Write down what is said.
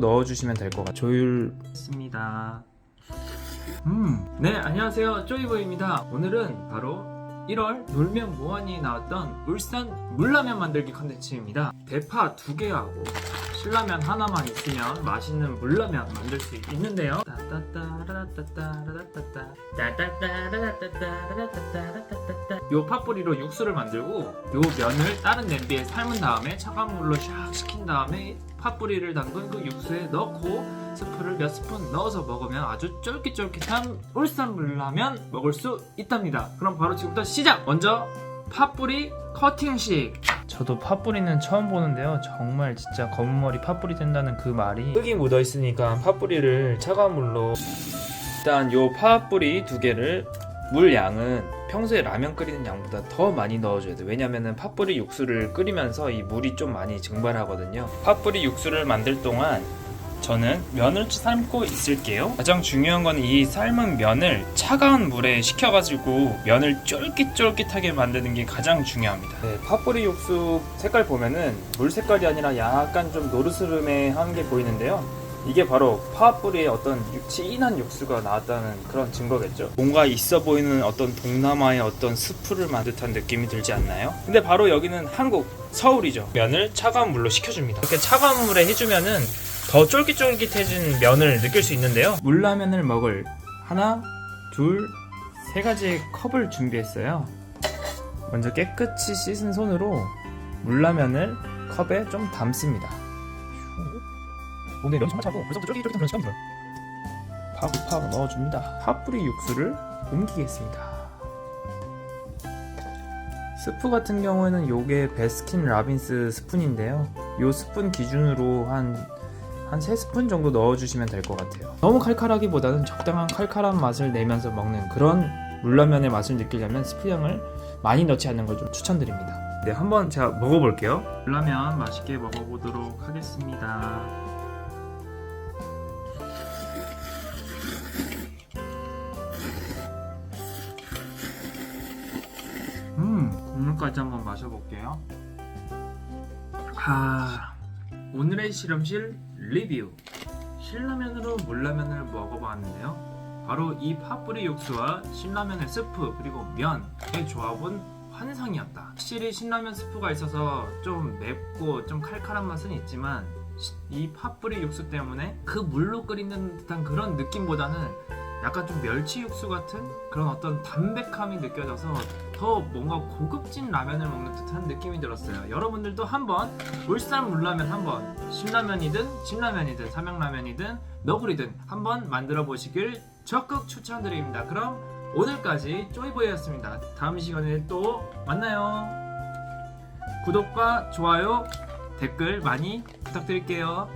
넣어주시면 될 것 같아요. 조율 했습니다. 음, 네 안녕하세요 쪼이보입니다. 오늘은 바로 1월 놀면 뭐하니 나왔던 울산 물라면 만들기 컨텐츠입니다. 대파 두 개하고 신라면 하나만 있으면 맛있는 물라면 만들 수 있는데요. 요 팥뿌리로 육수를 만들고 요 면을 다른 냄비에 삶은 다음에 차가운 물로 샥 식힌 다음에 팥뿌리를 담근 그 육수에 넣고 스프를 몇 스푼 넣어서 먹으면 아주 쫄깃쫄깃한 울산 물라면 먹을 수 있답니다. 그럼 바로 지금부터 시작! 먼저 팥뿌리 커팅식 저도 팥뿌리는 처음 보는데요. 정말 진짜 검은 머리 팥뿌리 된다는 그 말이 흙이 묻어 있으니까 팥뿌리를 차가운 물로 일단 요 팥뿌리 두 개를 물 양은 평소에 라면 끓이는 양보다 더 많이 넣어줘야 돼. 왜냐면은 팥뿌리 육수를 끓이면서 이 물이 좀 많이 증발하거든요. 팥뿌리 육수를 만들 동안 저는 면을 삶고 있을게요. 가장 중요한 건 이 삶은 면을 차가운 물에 식혀가지고 면을 쫄깃쫄깃하게 만드는 게 가장 중요합니다. 네, 팥뿌리 육수 색깔 보면은 물 색깔이 아니라 약간 좀 노르스름해한 게 보이는데요. 이게 바로 팥뿌리의 어떤 육- 진한 육수가 나왔다는 그런 증거겠죠. 뭔가 있어 보이는 어떤 동남아의 어떤 스프를 만든 듯한 느낌이 들지 않나요? 근데 바로 여기는 한국 서울이죠. 면을 차가운 물로 식혀줍니다. 이렇게 차가운 물에 해주면은 더 쫄깃쫄깃해진 면을 느낄 수 있는데요. 물라면을 먹을 하나, 둘, 세 가지의 컵을 준비했어요. 먼저 깨끗이 씻은 손으로 물라면을 컵에 좀 담습니다. 오늘 면이 정말 차고 벌써부터 쫄깃쫄깃한 그런 식감이 들어요. 파고파고 넣어줍니다. 팥뿌리 육수를 옮기겠습니다. 스프 같은 경우에는 요게 베스킨 라빈스 스푼인데요. 요 스푼 기준으로 한 한 3스푼 정도 넣어주시면 될 것 같아요. 너무 칼칼하기보다는 적당한 칼칼한 맛을 내면서 먹는 그런 물라면의 맛을 느끼려면 스프량을 많이 넣지 않는 걸 좀 추천드립니다. 네, 한번 제가 먹어볼게요. 물라면 맛있게 먹어보도록 하겠습니다. 음, 국물까지 한번 마셔볼게요. 아, 오늘의 실험실 리뷰. 신라면으로 물라면을 먹어봤는데요. 바로 이 팥뿌리 육수와 신라면의 스프 그리고 면의 조합은 환상이었다. 확실히 신라면 스프가 있어서 좀 맵고 좀 칼칼한 맛은 있지만 시- 이 팥뿌리 육수 때문에 그 물로 끓이는 듯한 그런 느낌보다는 약간 좀 멸치 육수 같은 그런 어떤 담백함이 느껴져서 더 뭔가 고급진 라면을 먹는 듯한 느낌이 들었어요. 여러분들도 한번 울산 물라면 한번 신라면이든 신라면이든 삼양라면이든 너구리든 한번 만들어 보시길 적극 추천드립니다. 그럼 오늘까지 쪼이보이였습니다. 다음 시간에 또 만나요. 구독과 좋아요, 댓글 많이 부탁드릴게요.